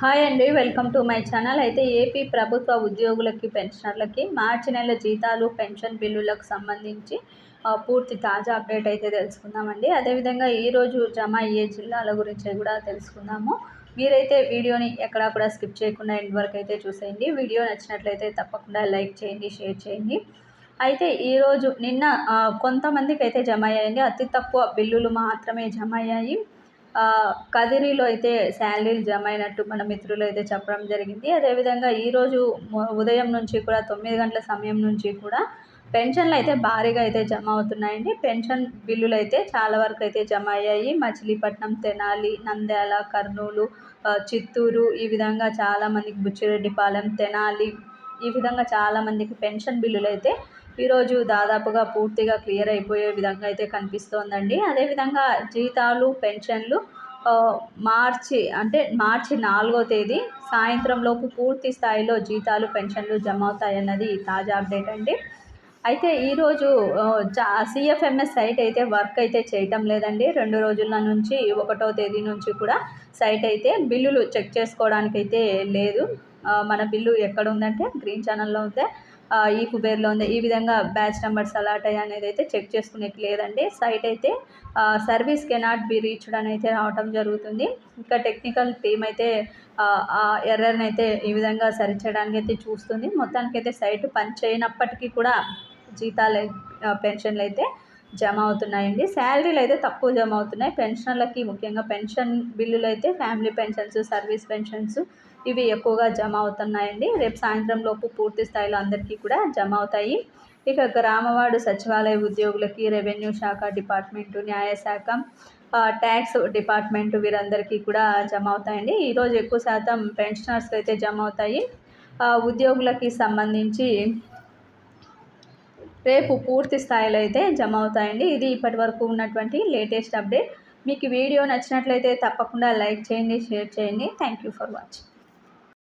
Hi అండి welcome to my channel. అయితే AP ప్రభుత్వ ఉద్యోగులకి పెన్షనర్లకి మార్చి నెల జీతాలు పెన్షన్ బిల్లులకు సంబంధించి పూర్తి తాజా అప్డేట్ అయితే తెలుసుకుందామండి. అదేవిధంగా ఈరోజు జమ అయ్యే జిల్లాల గురించి కూడా తెలుసుకుందాము. మీరైతే వీడియోని ఎక్కడా కూడా స్కిప్ చేయకుండా ఎండ్ వరకు అయితే చూసేయండి. వీడియో నచ్చినట్లయితే తప్పకుండా లైక్ చేయండి షేర్ చేయండి. అయితే ఈరోజు నిన్న కొంతమందికి అయితే జమ అయ్యాయండి. అతి తక్కువ బిల్లులు మాత్రమే జమ అయ్యాయి. కదిరిలో అయితే శాలరీలు జమ అయినట్టు మన మిత్రులు అయితే చెప్పడం జరిగింది. అదేవిధంగా ఈరోజు ఉదయం నుంచి కూడా తొమ్మిది గంటల సమయం నుంచి కూడా పెన్షన్లు అయితే భారీగా అయితే జమ అవుతున్నాయండి. పెన్షన్ బిల్లులు అయితే చాలా వరకు అయితే జమ అయ్యాయి. మచిలీపట్నం తెనాలి నంద్యాల కర్నూలు చిత్తూరు ఈ విధంగా చాలామందికి బుచ్చిరెడ్డిపాలెం తెనాలి ఈ విధంగా చాలామందికి పెన్షన్ బిల్లులు అయితే ఈరోజు దాదాపుగా పూర్తిగా క్లియర్ అయిపోయే విధంగా అయితే కనిపిస్తోందండి. అదేవిధంగా జీతాలు పెన్షన్లు మార్చి అంటే మార్చి నాలుగో తేదీ సాయంత్రంలోపు పూర్తి స్థాయిలో జీతాలు పెన్షన్లు జమ అవుతాయన్నది తాజా అప్డేట్ అండి. అయితే ఈరోజు సిఎఫ్ఎంఎస్ సైట్ అయితే వర్క్ అయితే చేయటం లేదండి. రెండు రోజుల నుంచి ఒకటో తేదీ నుంచి కూడా సైట్ అయితే బిల్లులు చెక్ చేసుకోవడానికి అయితే లేదు మన బిల్లు ఎక్కడ ఉందంటే గ్రీన్ ఛానల్లో ఉంటే ఈ కుబేర్లో ఉంది ఈ విధంగా బ్యాచ్ నెంబర్స్ అలాట్ అయ్యి అనేది అయితే చెక్ చేసుకునేకి లేదండి. సైట్ అయితే సర్వీస్ కెనాట్ బి రీచ్డ్ అని అయితే రావటం జరుగుతుంది. ఇంకా టెక్నికల్ టీమ్ అయితే ఆ ఎర్రర్ని అయితే ఈ విధంగా సరిచేయడానికి అయితే చూస్తుంది. మొత్తానికి అయితే సైట్ పని చేయనప్పటికీ కూడా జీతాలు పెన్షన్లు అయితే జమ అవుతున్నాయండి. శాలరీలు అయితే తక్కువ జమ అవుతున్నాయి. పెన్షన్లకి ముఖ్యంగా పెన్షన్ బిల్లులు అయితే ఫ్యామిలీ పెన్షన్స్ సర్వీస్ పెన్షన్స్ ఇవి ఎక్కువగా జమ అవుతున్నాయండి. రేపు సాయంత్రం లోపు పూర్తి స్థాయిలో అందరికీ కూడా జమ అవుతాయి. ఇక గ్రామవాడు సచివాలయ ఉద్యోగులకి రెవెన్యూ శాఖ డిపార్ట్మెంటు న్యాయశాఖ ట్యాక్స్ డిపార్ట్మెంట్ వీరందరికీ కూడా జమ అవుతాయండి. ఈరోజు ఎక్కువ శాతం పెన్షనర్స్ అయితే జమ అవుతాయి. ఉద్యోగులకి సంబంధించి రేపు పూర్తి స్థాయిలో అయితే జమ అవుతాయండి. ఇది ఇప్పటి వరకు ఉన్నటువంటి లేటెస్ట్ అప్డేట్. మీకు వీడియో నచ్చినట్లయితే తప్పకుండా లైక్ చేయండి షేర్ చేయండి. Thank you for watching.